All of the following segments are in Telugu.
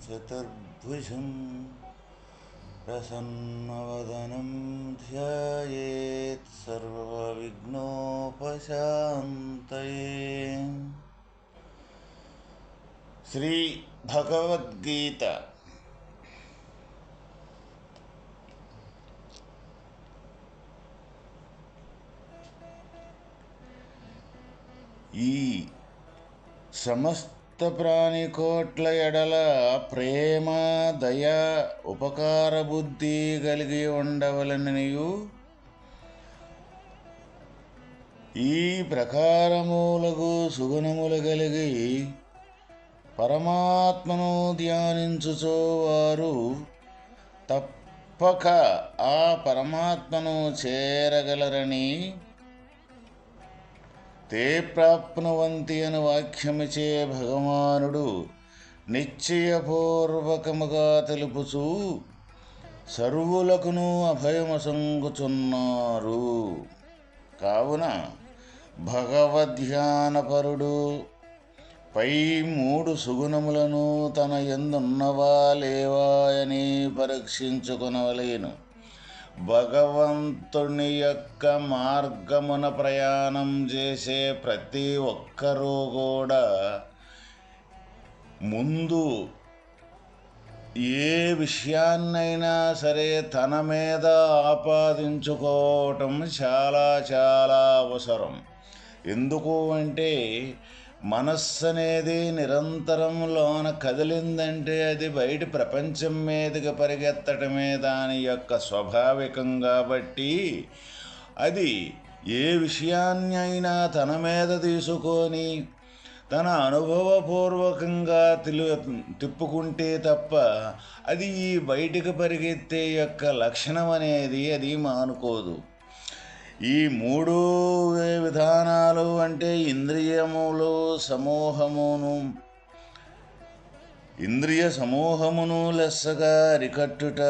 चतुर्भुजं प्रसन्नवदनं ध्यायेत् सर्वविघ्नोपशान्तये। श्रीभगवद्गीता। ఈ సమస్త ప్రాణికోట్ల ఎడల ప్రేమ దయ ఉపకార బుద్ధి కలిగి ఉండవలననియు. ఈ ప్రకారములకు సుగుణములు కలిగి పరమాత్మను ధ్యానించుచో వారు తప్పక ఆ పరమాత్మను చేరగలరని తే ప్రాప్నువంతి అని వాక్యమిచే భగవానుడు నిశ్చయపూర్వకముగా తెలుపుచు సర్వులకును అభయమసంగుచున్నారు కావున భగవధ్యానపరుడు పై మూడు సుగుణములను తన ఎందున్నవా లేవా అని పరీక్షించుకునవలేను. భగవంతుని యొక్క మార్గమున ప్రయాణం చేసే ప్రతి ఒక్కరూ కూడా ముందు ఏ విషయాన్నైనా సరే తన మీద ఆపాదించుకోవటం చాలా చాలా అవసరం. ఎందుకు అంటే మనస్సు అనేది నిరంతరం లోన కదిలిందంటే అది బయట ప్రపంచం మీదకి పరిగెత్తటమే దాని యొక్క స్వాభావికం కాబట్టి అది ఏ విషయాన్ని అయినా తన మీద తీసుకొని తన అనుభవపూర్వకంగా తిలు తిప్పుకుంటే తప్ప అది ఈ బయటికి పరిగెత్తే యొక్క లక్షణం అనేది అది మానుకోదు. ఈ మూడు విధానాలు అంటే ఇంద్రియములు సమూహమును ఇంద్రియ సమూహమును లెస్సగా అరికట్టుట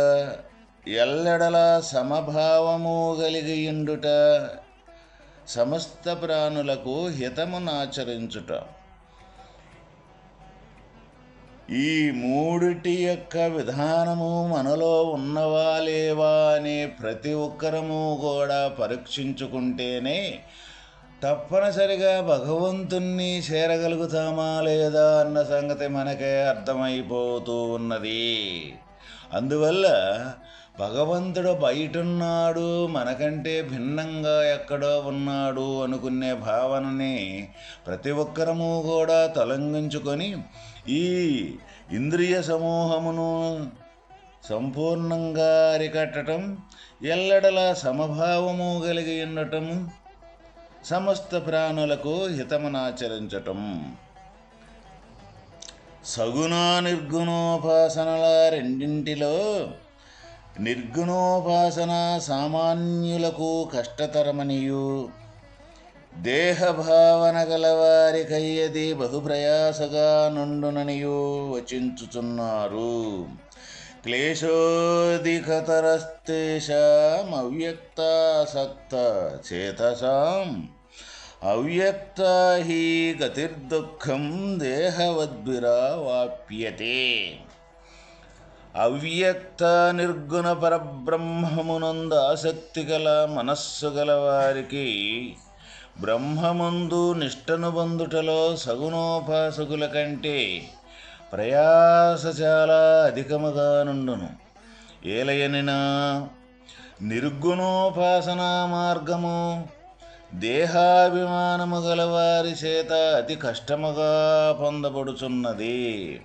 ఎల్లెడల సమభావము కలిగియుండుట సమస్త ప్రాణులకు హితమునాచరించుట ఈ మూడిటి యొక్క విధానము మనలో ఉన్నవా లేవా అని ప్రతి ఒక్కరము కూడా పరీక్షించుకుంటేనే తప్పనిసరిగా భగవంతుణ్ణి చేరగలుగుతామా లేదా అన్న సంగతి మనకే అర్థమైపోతూ ఉన్నది. అందువల్ల భగవంతుడు బయటున్నాడు మనకంటే భిన్నంగా ఎక్కడో ఉన్నాడు అనుకునే భావనని ప్రతి ఒక్కరము కూడా తొలగించుకొని ఈ ఇంద్రియ సమూహమును సంపూర్ణంగా అరికట్టడం ఎల్లడల సమభావము కలిగి ఉండటం సమస్త ప్రాణులకు హితమునాచరించటం. సగుణ నిర్గుణోపాసనల రెండింటిలో నిర్గుణోపాసన సామాన్యులకు కష్టతరమనియు. దేహభావన గలవారికయ్యది బహుప్రయాసగా నుండుననియు వచించుచున్నారు. క్లేశోధికతరస్తేషామవ్యక్తాసక్త చేతసాం. అవ్యక్త హి గతిర్దుఃఖం దేహవద్భిరా వాప్యతే అవ్యక్త నిర్గుణ పరబ్రహ్మమునందు ఆసక్తి గల మనస్సు గల వారికి బ్రహ్మమందు నిష్టను బందుటలో సగుణోపాసకుల కంటే ప్రయాస చాలా అధికముగా నుండును. ఏలయనినా నిర్గుణోపాసనా మార్గము దేహాభిమానము గలవారి చేత అతి కష్టముగా పొందబడుచున్నది.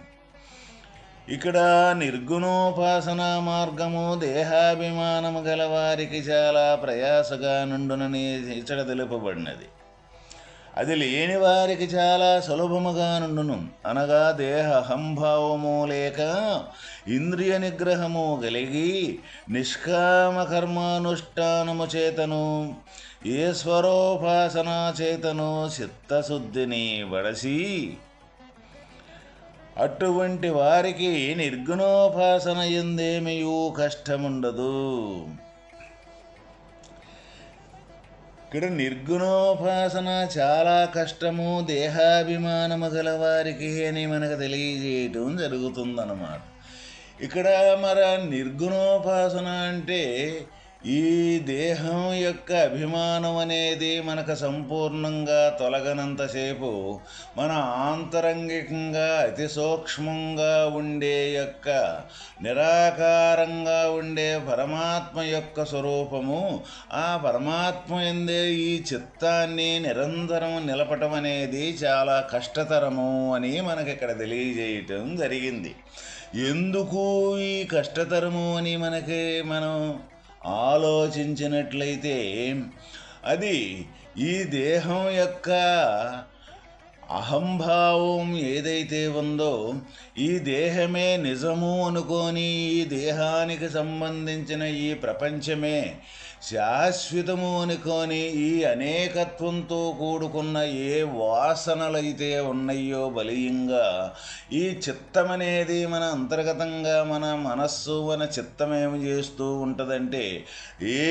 ఇక్కడ నిర్గుణోపాసన మార్గము దేహాభిమానము గలవారికి చాలా ప్రయాసగా నుండునని ఇచ్చట తెలుపబడినది. అది లేని వారికి చాలా సులభముగా నుండును. అనగా దేహ అహంభావము లేక ఇంద్రియ నిగ్రహము కలిగి నిష్కామ కర్మానుష్ఠానము చేతను ఈశ్వరోపాసన చేతను చిత్తశుద్ధిని వడసి అటువంటి వారికి నిర్గుణోపాసన ఎందేమయూ కష్టముండదు. ఇక్కడ నిర్గుణోపాసన చాలా కష్టము దేహాభిమానము గల వారికి అని మనకు తెలియజేయటం జరుగుతుందన్నమాట. ఇక్కడ మరి నిర్గుణోపాసన అంటే ఈ దేహం యొక్క అభిమానం అనేది మనకు సంపూర్ణంగా తొలగనంతసేపు మన ఆంతరంగికంగా అతి సూక్ష్మంగా ఉండే యొక్క నిరాకారంగా ఉండే పరమాత్మ యొక్క స్వరూపము ఆ పరమాత్మ ఎందే ఈ చిత్తాన్ని నిరంతరం నిలపటం అనేది చాలా కష్టతరము అని మనకి ఇక్కడ తెలియజేయటం జరిగింది. ఎందుకు ఈ కష్టతరము అని మనకి మనం ఆలోచించినట్లయితే అది ఈ దేహం యొక్క అహంభావం ఏదైతే ఉందో ఈ దేహమే నిజము అనుకొని ఈ దేహానికి సంబంధించిన ఈ ప్రపంచమే శాశ్వతము అనుకొని ఈ అనేకత్వంతో కూడుకున్న ఏ వాసనలైతే ఉన్నాయో బలీయంగా ఈ చిత్తమనేది మన అంతర్గతంగా మన మనస్సు మన చిత్తమేమి చేస్తూ ఉంటుందంటే ఏ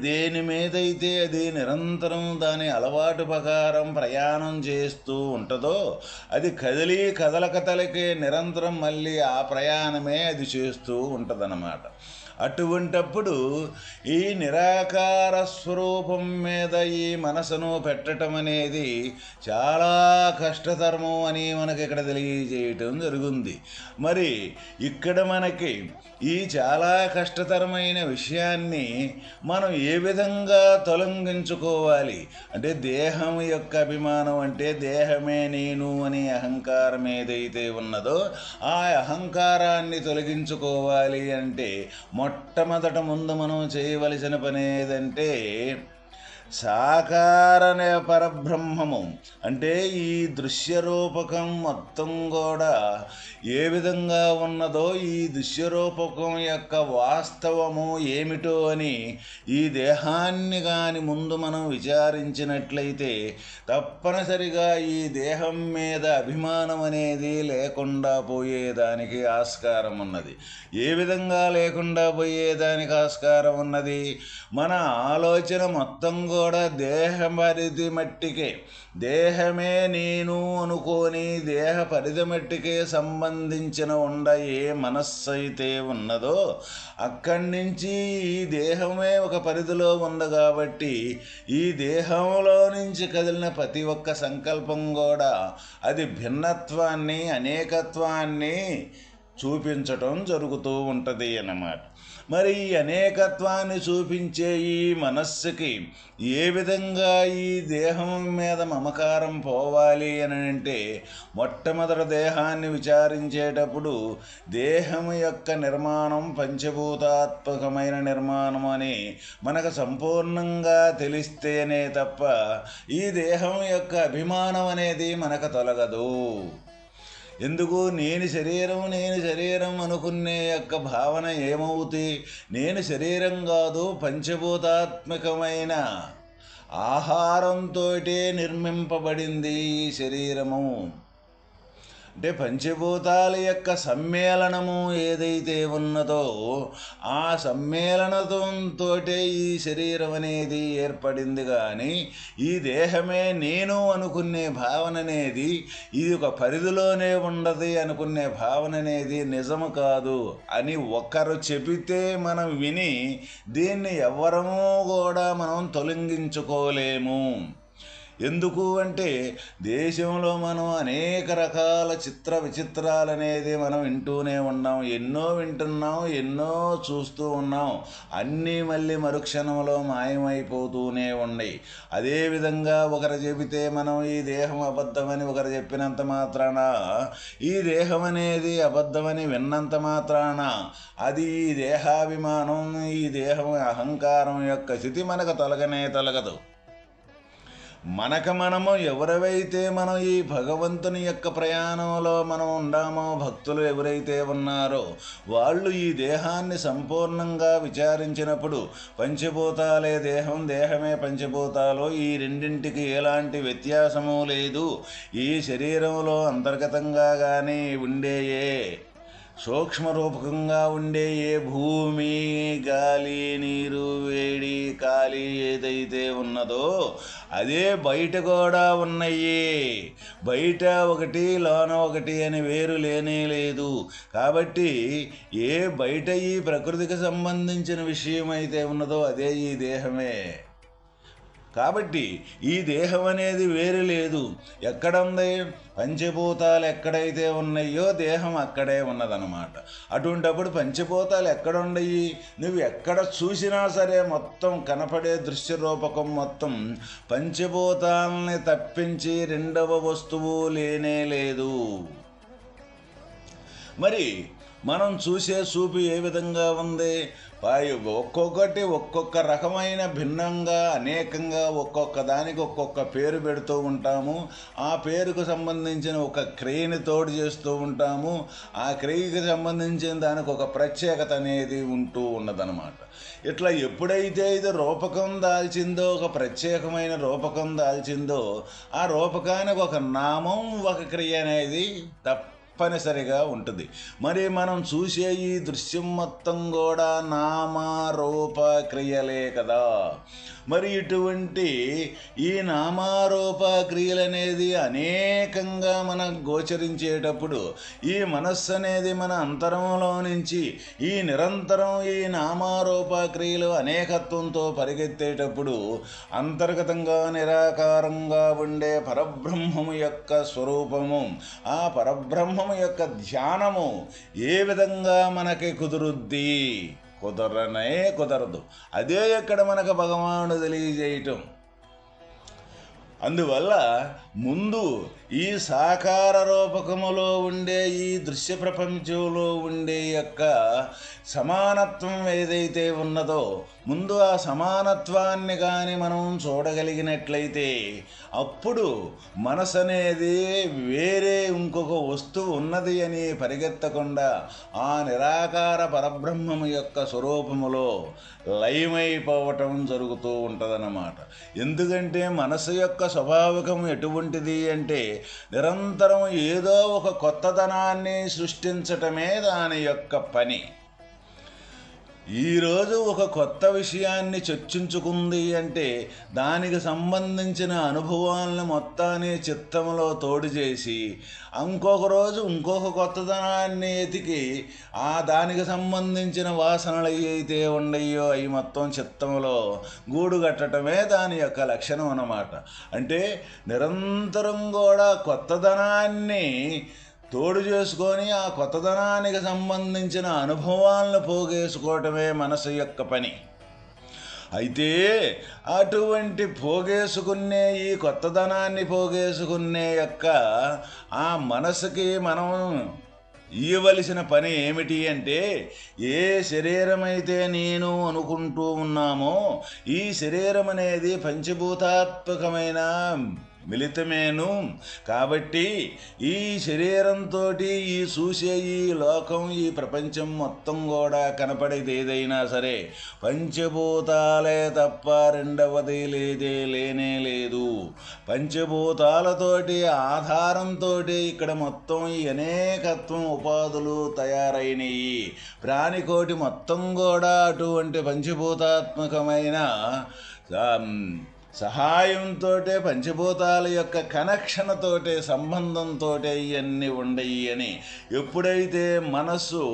దేని మీదైతే అది నిరంతరం దాని అలవాటు ప్రకారం ప్రయాణం చేస్తూ ఉంటుందో అది కదిలి కదలకతలకే నిరంతరం మళ్ళీ ఆ ప్రయాణమే అది చేస్తూ ఉంటుందన్నమాట. అటువంటప్పుడు ఈ నిరాకార స్వరూపం మీద ఈ మనసును పెట్టడం అనేది చాలా కష్టతరము అని మనకి ఇక్కడ తెలియజేయటం జరుగుంది. మరి ఇక్కడ మనకి ఈ చాలా కష్టతరమైన విషయాన్ని మనం ఏ విధంగా తొలగించుకోవాలి? అంటే దేహం యొక్క అభిమానం అంటే దేహమే నేను అనే అహంకారం ఏదైతే ఉన్నదో ఆ అహంకారాన్ని తొలగించుకోవాలి అంటే మొట్టమొదట ముందు మనం చేయవలసిన పని ఏదంటే సాకారనే పరబ్రహ్మము. అంటే ఈ దృశ్యరూపకం మొత్తం కూడా ఏ విధంగా ఉన్నదో ఈ దృశ్యరూపకం యొక్క వాస్తవము ఏమిటో అని ఈ దేహాన్ని కాని ముందు మనం విచారించినట్లయితే తప్పనిసరిగా ఈ దేహం మీద అభిమానం అనేది లేకుండా పోయేదానికి ఆస్కారం ఉన్నది. ఏ విధంగా లేకుండా పోయేదానికి ఆస్కారం ఉన్నది? మన ఆలోచన మొత్తం కూడా దేహ పరిధి మట్టికే. దేహమే నేను అనుకోని దేహ పరిధి మట్టికే సంబంధించిన ఉండ ఏ మనస్సు అయితే ఉన్నదో అక్కడి నుంచి ఈ దేహమే ఒక పరిధిలో ఉంది కాబట్టి ఈ దేహంలో నుంచి కదిలిన ప్రతి ఒక్క సంకల్పం కూడా అది భిన్నత్వాన్ని అనేకత్వాన్ని చూపించటం జరుగుతూ ఉంటుంది అన్నమాట. మరి ఈ అనేకత్వాన్ని చూపించే ఈ మనస్సుకి ఏ విధంగా ఈ దేహం మీద మమకారం పోవాలి అని అంటే మొట్టమొదటి దేహాన్ని విచారించేటప్పుడు దేహం యొక్క నిర్మాణం పంచభూతాత్మకమైన నిర్మాణం అని మనకు సంపూర్ణంగా తెలిస్తేనే తప్ప ఈ దేహం యొక్క అభిమానం అనేది మనకు తొలగదు. ఎందుకు? నేను శరీరం నేను శరీరం అనుకునే యొక్క భావన ఏమవుతుంది నేను శరీరం కాదు పంచభూతాత్మకమైన ఆహారంతో నిర్మింపబడింది ఈ శరీరము. అంటే పంచభూతాల యొక్క సమ్మేళనము ఏదైతే ఉన్నదో ఆ సమ్మేళనతో ఈ శరీరం అనేది ఏర్పడింది కానీ ఈ దేహమే నేను అనుకునే భావన అనేది ఇది ఒక పరిధిలోనే ఉండదు అనుకునే భావన అనేది నిజము కాదు అని ఒకరు చెబితే మనం విని దీన్ని ఎవ్వరము కూడా మనం తొలగించుకోలేము. ఎందుకు అంటే దేశంలో మనం అనేక రకాల చిత్ర విచిత్రాలు అనేది మనం వింటూనే ఉన్నాం. ఎన్నో వింటున్నాం ఎన్నో చూస్తూ ఉన్నాం. అన్నీ మళ్ళీ మరుక్షణంలో మాయమైపోతూనే ఉన్నాయి. అదేవిధంగా ఒకరు చెబితే మనం ఈ దేహం అబద్ధమని ఒకరు చెప్పినంత మాత్రాన ఈ దేహం అనేది అబద్ధమని విన్నంత మాత్రాన అది ఈ దేహాభిమానం ఈ దేహం అహంకారం యొక్క స్థితి మనకు తొలగనే తొలగదు. మనకు మనము ఎవరైతే మనం ఈ భగవంతుని యొక్క ప్రయాణంలో మనం ఉండామో భక్తులు ఎవరైతే ఉన్నారో వాళ్ళు ఈ దేహాన్ని సంపూర్ణంగా విచారించినప్పుడు పంచభూతాలే దేహం దేహమే పంచభూతాలు. ఈ రెండింటికి ఎలాంటి వ్యత్యాసము లేదు. ఈ శరీరంలో అంతర్గతంగా కానీ ఉండేయే. సూక్ష్మరూపకంగా ఉండే ఏ భూమి గాలి నీరు వేడి కాలి ఏదైతే ఉన్నదో అదే బయట కూడా ఉన్నాయి బయట ఒకటి లోన ఒకటి అని వేరు లేనే లేదు. కాబట్టి ఏ బయట ఈ ప్రకృతికి సంబంధించిన విషయం అయితే ఉన్నదో అదే ఈ దేహమే. కాబట్టి ఈ దేహం అనేది వేరు లేదు. ఎక్కడ ఉంది? పంచభూతాలు ఎక్కడైతే ఉన్నాయో దేహం అక్కడే ఉన్నదనమాట అటువంటప్పుడు పంచభూతాలు ఎక్కడున్నాయి నువ్వు ఎక్కడ చూసినా సరే మొత్తం కనపడే దృశ్య రూపకం మొత్తం పంచభూతాలని తప్పించి రెండవ వస్తువు లేనే లేదు. మరి మనం చూసే చూపు ఏ విధంగా ఉంది? ఒక్కొక్కటి ఒక్కొక్క రకమైన భిన్నంగా అనేకంగా ఒక్కొక్క దానికి ఒక్కొక్క పేరు పెడుతూ ఉంటాము. ఆ పేరుకు సంబంధించిన ఒక క్రియని తోడు చేస్తూ ఉంటాము. ఆ క్రియకి సంబంధించిన దానికి ఒక ప్రత్యేకత అనేది ఉంటూ ఉన్నదనమాట ఇట్లా ఎప్పుడైతే ఇది రూపకం దాల్చిందో ఒక ప్రత్యేకమైన రూపకం దాల్చిందో ఆ రూపకానికి ఒక నామం ఒక క్రియ అనేది తప్ప తప్పనిసరిగా ఉంటుంది. మరి మనం చూసే ఈ దృశ్యం మొత్తం కూడా నామారూప క్రియలే కదా. మరి ఇటువంటి ఈ నామారూప క్రియలు అనేది అనేకంగా మనకు గోచరించేటప్పుడు ఈ మనస్సు అనేది మన అంతరంలో నుంచి ఈ నిరంతరం ఈ నామారూప క్రియలు అనేకత్వంతో పరిగెత్తేటప్పుడు అంతర్గతంగా నిరాకారంగా ఉండే పరబ్రహ్మము యొక్క స్వరూపము. ఆ పరబ్రహ్మ పరబ్రహ్మము యొక్క ధ్యానము ఏ విధంగా మనకి కుదురుద్ది? కుదరనే కుదరదు. అదే ఇక్కడ మనకు భగవానుడు తెలియజేయటం. అందువల్ల ముందు ఈ సాకార రూపకములో ఉండే ఈ దృశ్య ప్రపంచంలో ఉండే యొక్క సమానత్వం ఏదైతే ఉన్నదో ముందు ఆ సమానత్వాన్ని కానీ మనం చూడగలిగినట్లయితే అప్పుడు మనసు అనేది వేరే ఇంకొక వస్తువు ఉన్నది అని పరిగెత్తకుండా ఆ నిరాకార పరబ్రహ్మము యొక్క స్వరూపములో లయమైపోవటం జరుగుతూ ఉంటుందన్నమాట. ఎందుకంటే మనసు యొక్క స్వభావికం ఎటువంటిది అంటే నిరంతరం ఏదో ఒక కొత్తదనాన్ని సృష్టించటమే దాని యొక్క పని. ఈరోజు ఒక కొత్త విషయాన్ని చర్చించుకుంది అంటే దానికి సంబంధించిన అనుభవాలను మొత్తాన్ని చిత్తంలో తోడు చేసి ఇంకొక రోజు ఇంకొక కొత్తదనాన్ని ఎతికి ఆ దానికి సంబంధించిన వాసనలు అయితే ఉండయో అవి మొత్తం చిత్తంలో గూడు కట్టడమే దాని యొక్క లక్షణం అన్నమాట. అంటే నిరంతరం కూడా కొత్తదనాన్ని తోడు చేసుకొని ఆ కొత్తదనానికి సంబంధించిన అనుభవాలను పోగేసుకోవటమే మనసు యొక్క పని. అయితే అటువంటి పోగేసుకునే ఈ కొత్తదనాన్ని పోగేసుకునే యొక్క ఆ మనసుకి మనం ఇవ్వవలసిన పని ఏమిటి అంటే ఏ శరీరమైతే నేను అనుకుంటూ ఉన్నామో ఈ శరీరం అనేది పంచభూతాత్మకమైన మిళితమేను కాబట్టి ఈ శరీరంతో ఈ చూసే ఈ లోకం ఈ ప్రపంచం మొత్తం కూడా కనపడేది ఏదైనా సరే పంచభూతాలే తప్ప రెండవది లేదే లేనే లేదు. పంచభూతాలతోటి ఆధారంతో ఇక్కడ మొత్తం ఈ అనేకత్వం ఉపాధులు తయారైనవి ప్రాణికోటి మొత్తం కూడా అటువంటి పంచభూతాత్మకమైన సహాయంతో పంచభూతాల యొక్క కనెక్షన్తోటే సంబంధంతో ఇవన్నీ ఉండయి అని ఎప్పుడైతే మనస్సు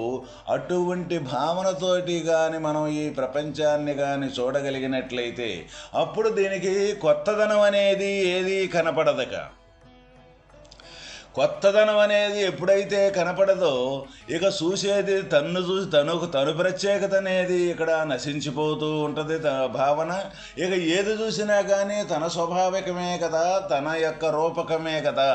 అటువంటి భావనతోటి కానీ మనం ఈ ప్రపంచాన్ని కానీ చూడగలిగినట్లయితే అప్పుడు దీనికి కొత్తదనం అనేది ఏది కనపడదక. కొత్తదనం అనేది ఎప్పుడైతే కనపడదో ఇక చూసేది తన్ను చూసి తను తను ప్రత్యేకత అనేది ఇక్కడ నశించిపోతూ ఉంటుంది తన భావన. ఇక ఏది చూసినా కానీ తన స్వాభావికమే కదా తన యొక్క రూపకమే కదా.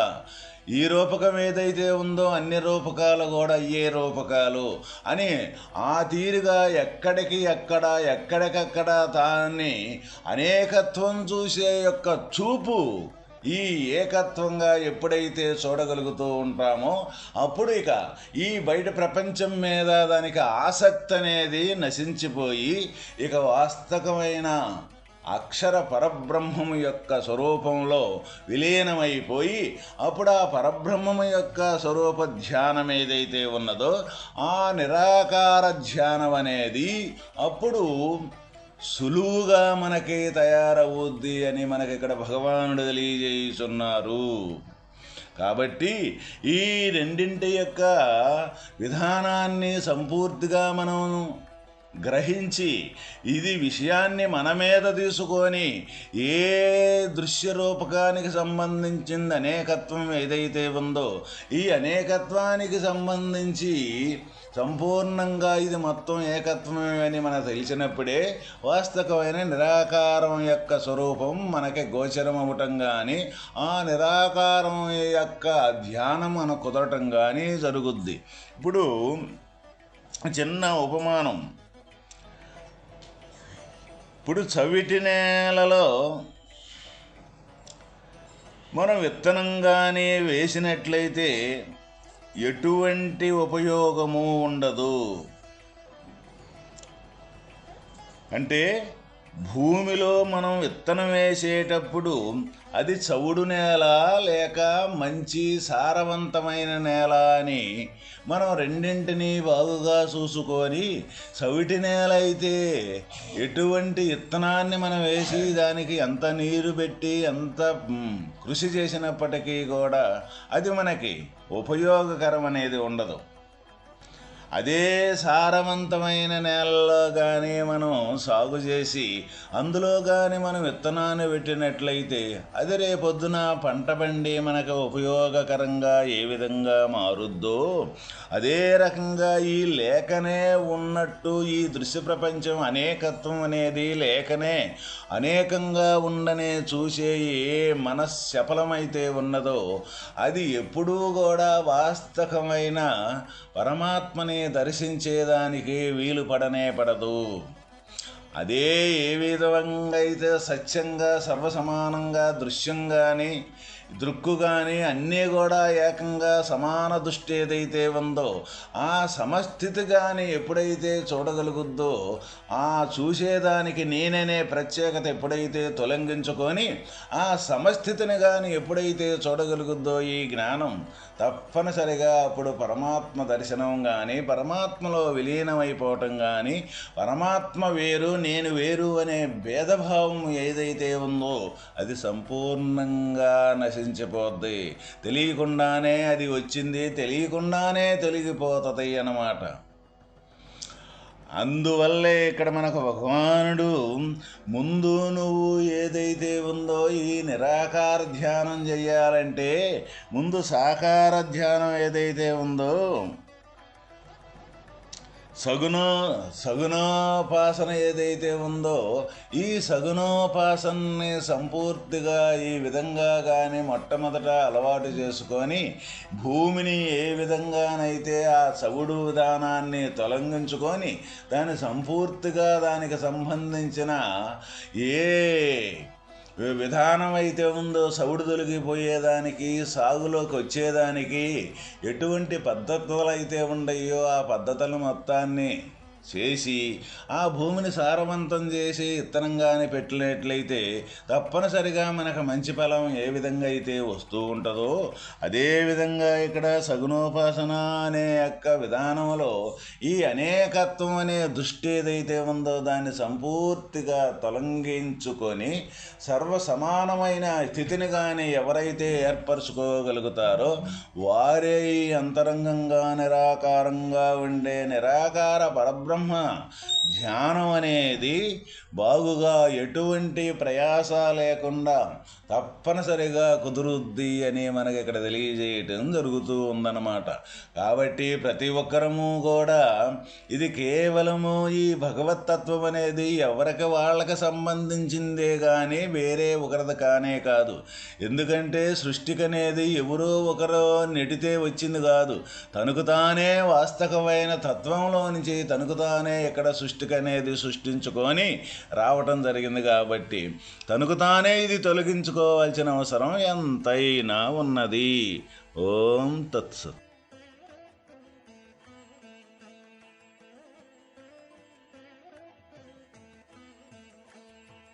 ఈ రూపకం ఏదైతే ఉందో అన్ని రూపకాలు కూడా అయ్యే రూపకాలు అని ఆ తీరుగా ఎక్కడికి ఎక్కడ ఎక్కడికక్కడ దాన్ని అనేకత్వం చూసే యొక్క చూపు ఈ ఏకత్వంగా ఎప్పుడైతే చూడగలుగుతూ ఉంటామో అప్పుడు ఇక ఈ బయట ప్రపంచం మీద దానికి ఆసక్తి అనేది నశించిపోయి ఇక వాస్తవమైన అక్షర పరబ్రహ్మము యొక్క స్వరూపంలో విలీనమైపోయి అప్పుడు ఆ పరబ్రహ్మము యొక్క స్వరూప ధ్యానం ఏదైతే ఉన్నదో ఆ నిరాకార ధ్యానం అనేది అప్పుడు సులువుగా మనకి తయారవుద్ది అని మనకి ఇక్కడ భగవానుడు తెలియజేస్తున్నారు కాబట్టి ఈ రెండింటి యొక్క విధానాన్ని సంపూర్తిగా మనం గ్రహించి ఇది విషయాన్ని మన మీద తీసుకొని ఏ దృశ్య రూపకానికి సంబంధించింది అనేకత్వం ఏదైతే ఉందో ఈ అనేకత్వానికి సంబంధించి సంపూర్ణంగా ఇది మొత్తం ఏకత్వమే అని మనకు తెలిసినప్పుడే వాస్తవమైన నిరాకారం యొక్క స్వరూపం మనకి గోచరం అవ్వటం కానీ ఆ నిరాకారం యొక్క ధ్యానం మన కుదరటం కానీ జరుగుద్ది. ఇప్పుడు చిన్న ఉపమానం. ఇప్పుడు చవిటి నేలలో మనం విత్తనంగానే వేసినట్లయితే ఎటువంటి ఉపయోగము ఉండదు. అంటే భూమిలో మనం విత్తనం వేసేటప్పుడు అది చవుడు నేల లేక మంచి సారవంతమైన నేల అని మనం రెండింటినీ బాగుగా చూసుకొని చవిటి నేల అయితే ఎటువంటి విత్తనాన్ని మనం వేసి దానికి ఎంత నీరు పెట్టి ఎంత కృషి చేసినప్పటికీ కూడా అది మనకి ఉపయోగకరం అనేది ఉండదు. అదే సారవంతమైన నేలలో కానీ మనం సాగు చేసి అందులో కానీ మనం విత్తనాన్ని పెట్టినట్లయితే అది రేపొద్దున పంట పండి మనకు ఉపయోగకరంగా ఏ విధంగా మారుద్దో అదే రకంగా ఈ లేఖనే ఉన్నట్టు ఈ దృశ్య ప్రపంచం అనేకత్వం అనేది లేఖనే అనేకంగా ఉండనే చూసే ఏ మనశ్శపలమైతే ఉన్నదో అది ఎప్పుడూ కూడా వాస్తవమైన పరమాత్మని దర్శించేదానికి వీలు పడనే పడదు. అదే ఏ విధంగా అయితే సత్యంగా సర్వసమానంగా దృశ్యంగాని దృక్కు కానీ అన్నీ కూడా ఏకంగా సమాన దృష్టి ఏదైతే ఉందో ఆ సమస్థితి కానీ ఎప్పుడైతే చూడగలుగుద్దో ఆ చూసేదానికి నేననే ప్రత్యేకత ఎప్పుడైతే తొలగించుకొని ఆ సమస్థితిని కానీ ఎప్పుడైతే చూడగలుగుద్దో ఈ జ్ఞానం తప్పనిసరిగా అప్పుడు పరమాత్మ దర్శనం కానీ పరమాత్మలో విలీనమైపోవటం కానీ పరమాత్మ వేరు నేను వేరు అనే భేదభావం ఏదైతే ఉందో అది సంపూర్ణంగా నశి నశించిపోద్ది తెలియకుండానే అది వచ్చింది తెలియకుండానే తొలగిపోతుంది అన్నమాట. అందువల్లే ఇక్కడ మనకు భగవానుడు ముందు నువ్వు ఏదైతే ఉందో ఈ నిరాకార ధ్యానం చేయాలంటే ముందు సాకార ధ్యానం ఏదైతే ఉందో సగుణ సగుణోపాసన ఏదైతే ఉందో ఈ సగుణోపాసనని సంపూర్తిగా ఈ విధంగా కానీ మొట్టమొదట అలవాటు చేసుకొని భూమిని ఏ విధంగానైతే ఆ సగుడు విధానాన్ని తొలగించుకొని దాన్ని సంపూర్తిగా దానికి సంబంధించిన ఏ విధానం అయితే ఉందో సౌడు తొలగిపోయేదానికి సాగులోకి వచ్చేదానికి ఎటువంటి పద్ధతులు అయితే ఉండయో ఆ పద్ధతులు మొత్తాన్ని చేసి ఆ భూమిని సారవంతం చేసి ఇత్తనంగానే పెట్టినట్లయితే తప్పనిసరిగా మనకు మంచి ఫలం ఏ విధంగా అయితే వస్తూ ఉంటుందో అదేవిధంగా ఇక్కడ సగుణోపాసన అనే యొక్క విధానంలో ఈ అనేకత్వం అనే దృష్టి ఏదైతే ఉందో దాన్ని సంపూర్తిగా తొలగించుకొని సర్వసమానమైన స్థితిని కానీ ఎవరైతే ఏర్పరచుకోగలుగుతారో వారే ఈ అంతరంగంగా నిరాకారంగా ఉండే నిరాకార పరబ్రహ్మ బ్రహ్మ. ధ్యానం అనేది బాగుగా ఎటువంటి ప్రయాస లేకుండా తప్పనిసరిగా కుదురుద్ది అని మనకి ఇక్కడ తెలియజేయటం జరుగుతూ ఉందన్నమాట. కాబట్టి ప్రతి ఒక్కరము కూడా ఇది కేవలము ఈ భగవతత్వం అనేది ఎవరికి వాళ్ళకి సంబంధించిందే కానీ వేరే ఒకరిది కానే కాదు. ఎందుకంటే సృష్టికి అనేది ఎవరో ఒకరు నెటితే వచ్చింది కాదు. తనకు తానే వాస్తవమైన తత్వంలో నుంచి తనకు తానే ఇక్కడ సృష్టికి అనేది సృష్టించుకొని రావటం జరిగింది కాబట్టి తనకు తానే ఇది తొలగించుకోవాల్సిన అవసరం ఎంతైనా ఉన్నది. ఓం తత్సత్.